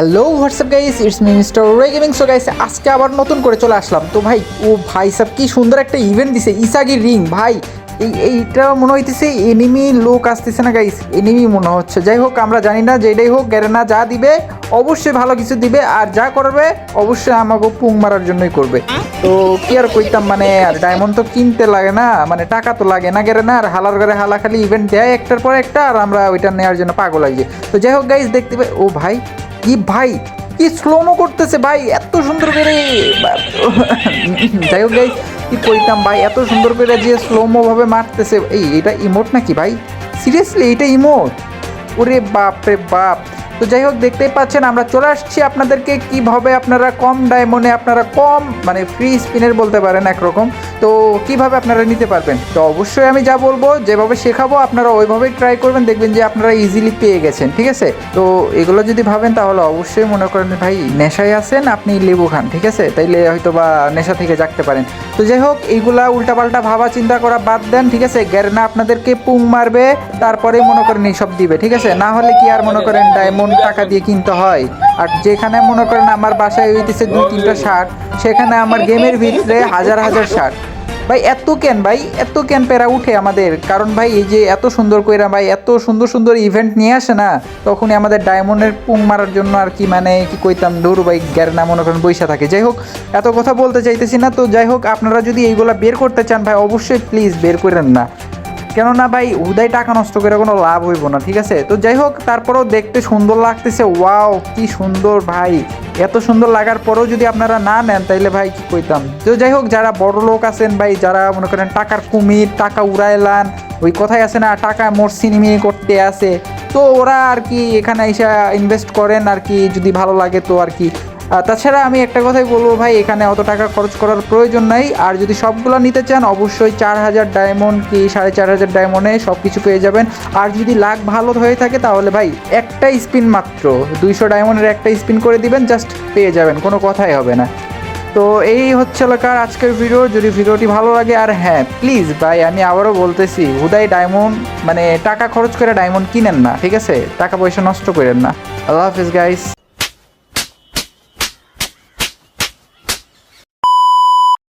Hello what's up guys it's me mister Ray gaming so guys আজকে আবার নতুন করে চলে আসলাম। তো ভাই, ও ভাই, সব কি সুন্দর একটা ইভেন্ট দিছে। ইসাগি রিং ভাই। এই, এইটা মনে হইতেছে এনিমি লোক আসতেছে না গাইস এনিমি মনে হচ্ছে। যাই হোক, আমরা জানি না যেটাই হোক, গ্যারেনা যা দিবে, অবশ্যই ভালো কিছু দিবে, আর যা করবে, অবশ্যই আমাকে পুং মারার জন্যই করবে। তো কি আর কইতাম মানে আর ডায়মন্ড তো কিনতে লাগে না মানে টাকা তো লাগে না গেরে না আর হালার ঘরে হালা খালি ইভেন্ট দেয় একটার পর একটা, আর আমরা ওইটা নেওয়ার জন্য পাগল লাগছে তো যাই হোক গাইস দেখতে পাই ও ভাই কি ভাই? কি স্লোমো করতেছে ভাই? এত সুন্দর করে যাই হোক গাইস কি কইতাম ভাই? এত সুন্দর করে যে স্লোমো ভাবে মারতেছে। এই, এটা ইমোট নাকি ভাই? সিরিয়াসলি এটা ইমোট ওরে বাপ রে বাপ। তো যাই হোক, দেখতেই পাচ্ছেন, আমরা চলে আসছি আপনাদেরকে কীভাবে আপনারা কম ডায়মন্ডে আপনারা কম মানে ফ্রি স্পিনের বলতে পারেন একরকম। তো কীভাবে আপনারা নিতে পারবেন? তো অবশ্যই আমি যা বলব, যেভাবে শেখাবো, আপনারা ওইভাবেই ট্রাই করবেন, দেখবেন যে আপনারা ইজিলি পেয়ে গেছেন, ঠিক আছে? তো এগুলো যদি ভাবেন, তাহলে অবশ্যই মনে করেন ভাই, নেশায় আছেন, আপনি লেবু খান ঠিক আছে? তাইলে হয়তো বা নেশা থেকে জাগতে পারেন। তো যাই হোক, এইগুলা উল্টাপাল্টা ভাবা, চিন্তা করা বাদ দেন, ঠিক আছে? গ্যারেনা আপনাদেরকে পুং মারবে তারপরে মনে করেন এইসব দিবে, ঠিক আছে? না হলে কি আর মনে করেন ডায়মন্ড টাকা দিয়ে কিনতে হয়? আর যেখানে মনে করেন আমার বাসায় হইতেছে দুই তিনটা শার্ট, সেখানে আমার গেমের ভিতরে হাজার হাজার শার্ট। ভাই, এত কেন ভাই? এত কেন পেরা উঠে আমাদের? কারণ ভাই, এই যে এত সুন্দর কইরা ভাই, এত সুন্দর সুন্দর ইভেন্ট নিয়ে আসে না, তখনই আমাদের ডায়মন্ডের পুং মারার জন্য আর কি মানে কি কইতাম, দৌড় ভাই, গ্যার না মনে করেন বৈশা থাকে। যাই হোক, এত কথা বলতে চাইতেছি না, তো যাই হোক, আপনারা যদি এইগুলা বের করতে চান ভাই, অবশ্যই প্লিজ বের করেন না। কেননা ভাই, উদয় টাকা নষ্ট করে কোনো লাভ হইব না, ঠিক আছে? তো যাই হোক, তারপরেও দেখতে সুন্দর লাগতেছে। ওয়াও, কি সুন্দর ভাই। এত সুন্দর লাগার পরেও যদি আপনারা না নেন, তাইলে ভাই কি কইতাম? তো যাই হোক, যারা বড় লোক আছেন ভাই, যারা মনে করেন টাকার কুমির, টাকা উড়াইলান ওই কথাই আছে না, টাকা মোর সিনেমি করতে আছে। তো ওরা আর কি এখানে এসে ইনভেস্ট করেন আর কি, যদি ভালো লাগে তো আর কি। তাছাড়া আমি একটা কথাই বলব ভাই, এখানে অত টাকা খরচ করার প্রয়োজন নাই। আর যদি সবগুলো নিতে চান, অবশ্যই চার হাজার ডায়মন্ড কি সাড়ে চার হাজার ডায়মন্ডে সব কিছু পেয়ে যাবেন। আর যদি লাখ ভালো হয়ে থাকে, তাহলে ভাই, একটা স্পিন মাত্র। দুইশো ডায়মন্ডের একটা স্পিন করে দিবেন জাস্ট পেয়ে যাবেন, কোনো কথাই হবে না। তো এই হচ্ছে এলাকার আজকের ভিডিও যদি ভিডিওটি ভালো লাগে, আর হ্যাঁ প্লিজ ভাই, আমি আবারও বলতেছি, হুদাই ডায়মন্ড মানে টাকা খরচ করে ডায়মন্ড কিনেন না, ঠিক আছে? টাকা পয়সা নষ্ট করেন না। আল্লাহ হাফিজ গাইস